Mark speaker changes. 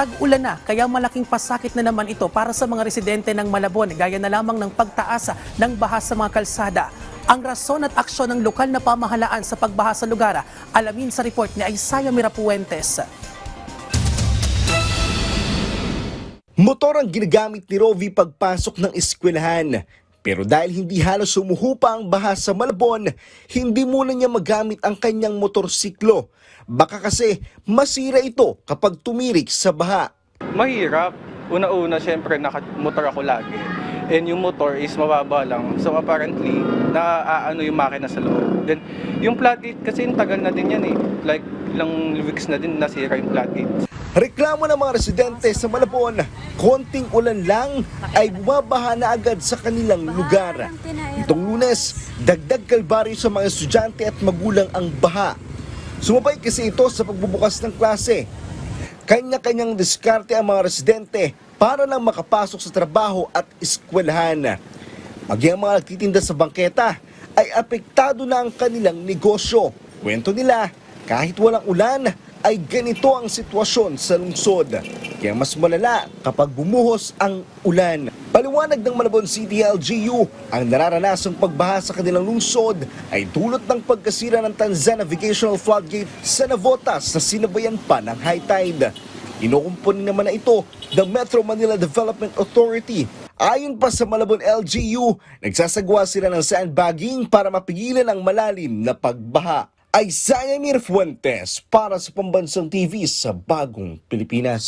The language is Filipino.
Speaker 1: Tag-ulan na, kaya malaking pasakit na naman ito para sa mga residente ng Malabon, gaya na lamang ng pagtaasa ng baha sa mga kalsada. Ang rason at aksyon ng lokal na pamahalaan sa pagbaha sa lugar, alamin sa report ni Isaiah Mirapuentes.
Speaker 2: Motor ang ginagamit ni Rovi pagpasok ng eskwelahan. Pero dahil hindi halos sumuhupa ang baha sa Malabon, hindi muna niya magamit ang kanyang motorsiklo. Baka kasi masira ito kapag tumirik sa baha.
Speaker 3: Mahirap. Una-una, syempre, nakamotor ako lagi. And yung motor is mababa lang. So apparently, naaano yung makina sa loob. Then, yung floodgate kasi yung tagal na din yan eh. Like, ilang weeks na din nasira yung floodgate.
Speaker 2: Reklamo ng mga residente sa Malabon, konting ulan lang ay bumabaha na agad sa kanilang lugar. Itong lunes, dagdag kalbaryo sa mga estudyante at magulang ang baha. Sumabay kasi ito sa pagbubukas ng klase. Kanya-kanyang diskarte ang mga residente para lang makapasok sa trabaho at eskwelahan. Maging ang mga nagtitinda sa bangketa ay apektado na ang kanilang negosyo. Kwento nila, kahit walang ulan, ay ganito ang sitwasyon sa lungsod. Kaya mas malala kapag bumuhos ang ulan. Paliwanag ng Malabon City LGU, ang nararanasang pagbaha sa kanilang lungsod ay dulot ng pagkasira ng Tanzan Navigational Floodgate sa Navotas na sinabayan pa ng high tide. Inukumpuni naman na ito ng Metro Manila Development Authority. Ayon pa sa Malabon LGU, nagsasagawa sila ng sandbagging para mapigilan ang malalim na pagbaha. Isaiah Mir Fuentes para sa Pambansang TV sa Bagong Pilipinas.